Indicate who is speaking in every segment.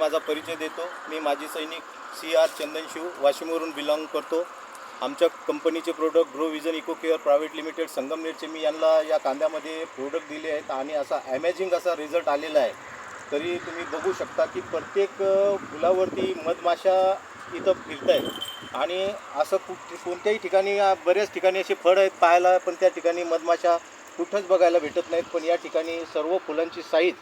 Speaker 1: माझा परिचय देतो. मी माजी सैनिक सी आर चंदनशिव वाशिमवरून बिलॉंग करतो. आमच्या कंपनीचे product grow vision eco care private limited संगमनेरचे मी यांना या कांद्यामध्ये प्रोडक्ट दिले आहेत आणि असा ॲमेझिंग असा रिझल्ट आलेला आहे. तरी तुम्ही बघू शकता की प्रत्येक फुलावरती मधमाशा इथं फिरत आहेत आणि असं कुठ कोणत्याही ठिकाणी बऱ्याच ठिकाणी असे फळ आहेत पाहायला पण त्या ठिकाणी मधमाशा कुठंच बघायला भेटत नाहीत. पण या ठिकाणी सर्व फुलांची साईज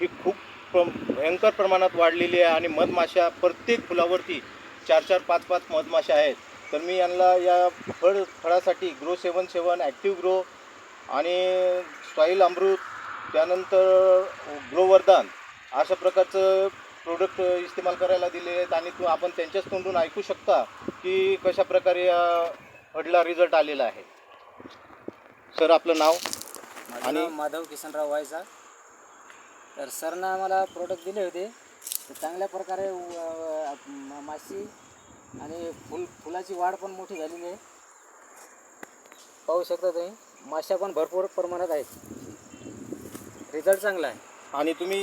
Speaker 1: ही खूप प्र- भयंकर प्रमाणात वाढलेली आहे आणि मधमाशा प्रत्येक फुलावरती चार चार पाच पाच मधमाशा आहेत. तर मी यांना या फळ फळासाठी grow seven seven active grow आणि सॉईल अमृत त्यानंतर ग्रोवर्धन अशा प्रकारचं प्रोडक्ट इस्तेमाल करायला दिले आहेत आणि तू आपण त्यांच्याच तोंडून ऐकू शकता की कशा प्रकारे या फळला रिझल्ट आलेला आहे. सर आपलं नाव आणि-
Speaker 2: माधव किसनराव वायचा तर सरनं आम्हाला प्रोडक्ट दिले होते. तर चांगल्या प्रकारे माशी आणि फुल फुलाची वाढ पण मोठी झालेली आहे. पाहू शकता तुम्ही माश्या पण भरपूर प्रमाणात आहेत. रिझल्ट चांगला आहे.
Speaker 1: आणि तुम्ही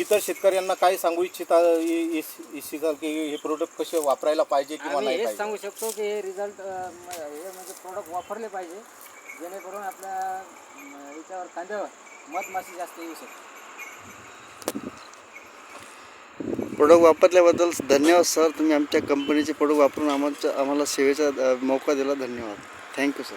Speaker 1: इतर शेतकऱ्यांना काय सांगू इच्छिता इच्छिताल की हे प्रोडक्ट कसे वापरायला पाहिजे किंवा नाही
Speaker 2: हेच सांगू शकतो की हे रिझल्ट हे म्हणजे प्रोडक्ट वापरले पाहिजे. जेणेकरून आपल्या याच्यावर कांद्यावर मधमाशी जास्त येऊ शकते.
Speaker 3: प्रोडक्ट वापरल्याबद्दल धन्यवाद सर तुम्ही आमच्या कंपनीचे प्रोडक्ट वापरून आमच्या आम्हाला सेवेचा मौका दिला. धन्यवाद. Thank you sir